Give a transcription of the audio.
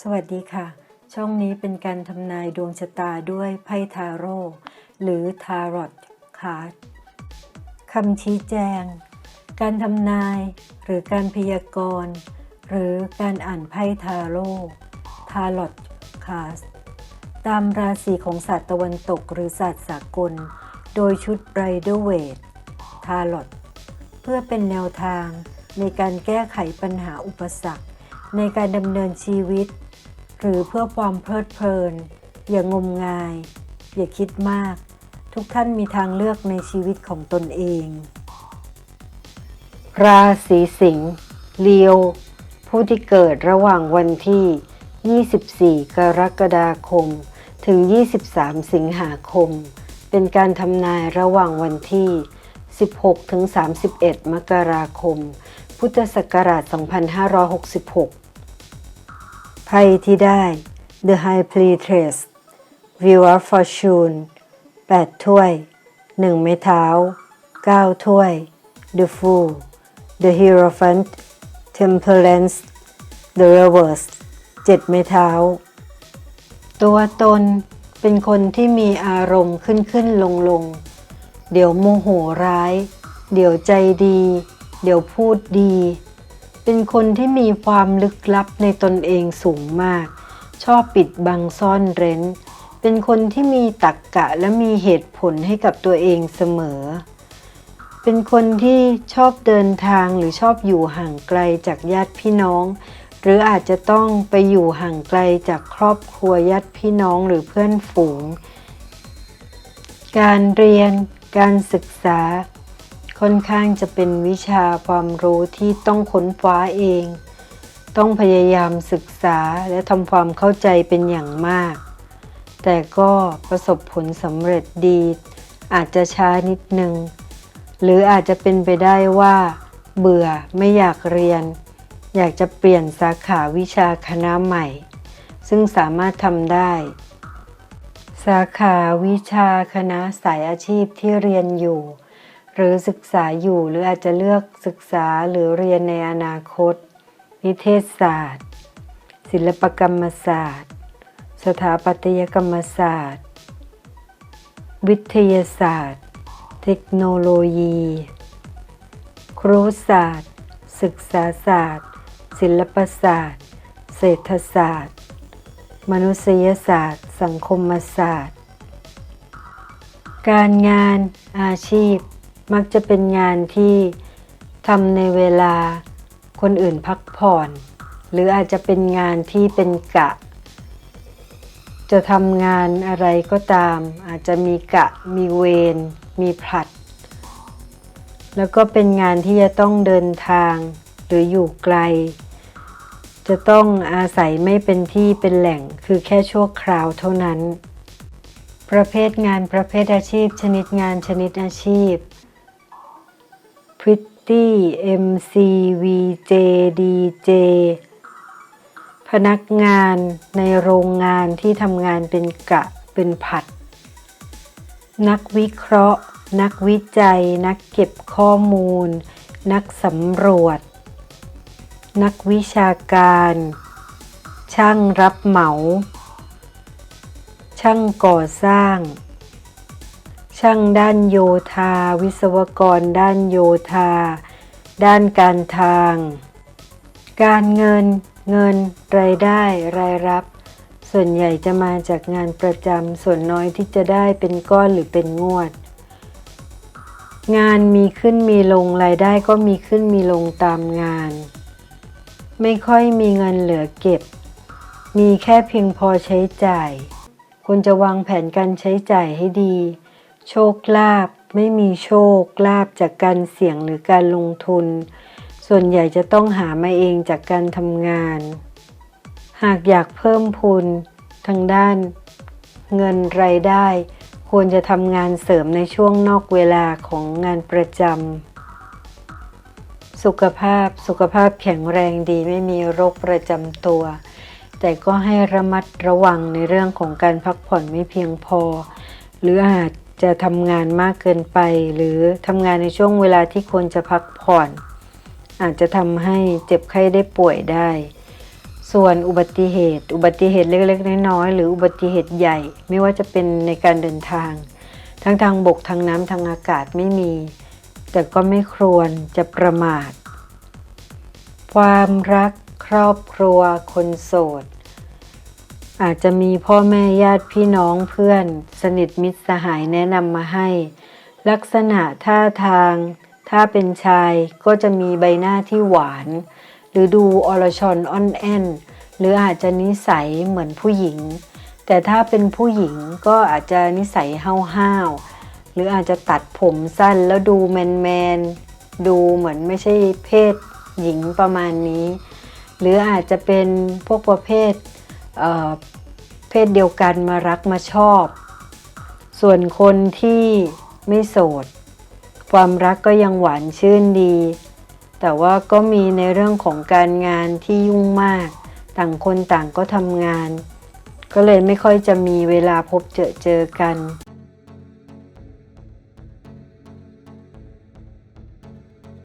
สวัสดีค่ะ ช่องนี้เป็นการทำนายดวงชะตาด้วยไพ่ทาโร่หรือทารอตคาร์ดคำชี้แจง การทำนาย หรือการพยากรณ์หรือการอ่านไพ่ทาโร่ทารอตคาร์ดตามราศีของศาสตร์ตะวันตกหรือศาสตร์สากล โดยชุดไรเดอร์เวททารอตเพื่อเป็นแนวทางในการแก้ไขปัญหาอุปสรรค ในการดำเนินชีวิต หรือเพื่อความเพลิดเพลิน อย่างมงาย อย่าคิดมาก ทุกท่านมีทางเลือกในชีวิตของตนเอง ราศีสิงห์เลียว ผู้ที่เกิดระหว่างวันที่ 24 กรกฎาคม ถึง 23 สิงหาคม เป็นการทำนายระหว่างวันที่ 16 ถึง 31 มกราคม พุทธศักราช 2566 ไพ่ที่ได้ The High Priestess Wheel of Fortune 8 ถ้วย 1 ไม้เท้า 9 ถ้วย The Fool The Hierophant Temperance The Reverse 7 ไม้เท้า ตัวตนเป็นคนที่มีอารมณ์ขึ้นขึ้นลงลง เดี๋ยวโมโหร้าย เดี๋ยวใจดี เดี๋ยวพูดดี เป็นคนที่มีความลึกลับในตนเองสูงมาก ชอบปิดบังซ่อนเร้น เป็นคนที่มีตรรกกะและมีเหตุผลให้กับตัวเองเสมอ เป็นคนที่ชอบเดินทางหรือชอบอยู่ห่างไกลจากญาติพี่น้อง หรืออาจจะต้องไปอยู่ห่างไกลจากครอบครัวญาติพี่น้องหรือเพื่อนฝูง การเรียน การศึกษา ค่อนข้างจะเป็นวิชาความรู้ที่ต้องค้นคว้าเอง ต้องพยายามศึกษาและทำความเข้าใจเป็นอย่างมาก แต่ก็ประสบผลสำเร็จดี อาจจะช้านิดนึง หรืออาจจะเป็นไปได้ว่า เบื่อไม่อยากเรียน อยากจะเปลี่ยนสาขาวิชาคณะใหม่ ซึ่งสามารถทำได้ สาขาวิชาคณะสายอาชีพที่เรียนอยู่ หรือศึกษาอยู่หรืออาจจะเลือกศึกษาหรือเรียนในอนาคต นิเทศศาสตร์ ศิลปกรรมศาสตร์ สถาปัตยกรรมศาสตร์ วิทยาศาสตร์ เทคโนโลยี ครุศาสตร์ ศึกษาศาสตร์ ศิลปศาสตร์ เศรษฐศาสตร์ มนุษยศาสตร์ สังคมศาสตร์ การงานอาชีพ มักจะเป็นงานที่ทำในเวลาคนอื่นพักผ่อน หรืออาจจะเป็นงานที่เป็นกะ จะทำงานอะไรก็ตาม อาจจะมีกะ มีเวร มีผลัด แล้วก็เป็นงานที่จะต้องเดินทางหรืออยู่ไกล จะต้องอาศัยไม่เป็นที่เป็นแหล่งคือแค่ชั่วคราวเท่านั้น ประเภทงานประเภทอาชีพ ชนิดงานชนิดอาชีพ Pretty MC VJ DJ พนักงานในโรงงานที่ทำงานเป็นกะเป็นผัด นักวิเคราะห์ นักวิจัย นักเก็บข้อมูล นักสำรวจ นักวิชาการ ช่างรับเหมา ช่างก่อสร้าง ช่างด้านโยธา วิศวกรด้านโยธา ด้านการทาง การเงินเงิน รายได้รายรับ ส่วนใหญ่จะมาจากงานประจำส่วนน้อยที่จะได้เป็นก้อนหรือเป็นงวด งานมีขึ้นมีลงรายได้ก็มีขึ้นมีลงตามงาน ไม่ค่อยมีเงินเหลือเก็บ มีแค่เพียงพอใช้จ่ายควรจะวางแผนการใช้จ่ายให้ดี โชคลาภไม่มีโชคลาภจากการเสี่ยงหรือการลงทุน ส่วนใหญ่จะต้องหามาเองจากการทำงาน หากอยากเพิ่มพูนทางด้าน เงินรายได้ ควรจะทำงานเสริมในช่วงนอกเวลาของงานประจำสุขภาพสุขภาพแข็งแรงดีไม่มีโรคประจำตัว แต่ก็ให้ระมัดระวังในเรื่องของการพักผ่อนไม่เพียงพอ หรืออาจ จะทำงานมากเกินไป หรือทำงานในช่วงเวลาที่ควรจะพักผ่อน อาจจะทำให้เจ็บไข้ได้ป่วยได้ ส่วนอุบัติเหตุ อุบัติเหตุเล็กๆน้อยๆหรืออุบัติเหตุใหญ่ ไม่ว่าจะเป็นในการเดินทาง ทั้งทางบกทางน้ำทางอากาศไม่มี แต่ก็ไม่ควรจะประมาท ความรักครอบครัวคนโสด อาจจะมีพ่อแม่ญาติพี่น้องเพื่อน สนิทมิตรสหายแนะนำมาให้ ลักษณะท่าทาง ถ้าเป็นชายก็จะมีใบหน้าที่หวาน หรือดูอรชรอ่อนแอนหรืออาจจะนิสัยเหมือนผู้หญิง แต่ถ้าเป็นผู้หญิงก็อาจจะนิสัยห้าวๆหรืออาจจะตัดผมสั้นแล้วดูแมนๆดูเหมือนไม่ใช่เพศหญิงประมาณนี้ หรืออาจจะเป็นพวกประเภท เพศเดียวกันมารักมาชอบ ส่วนคนที่ไม่โสด ความรักก็ยังหวานชื่นดี แต่ว่าก็มีในเรื่องของการงานที่ยุ่งมาก ต่างคนต่างก็ทำงาน ก็เลยไม่ค่อยจะมีเวลาพบเจอเจอกัน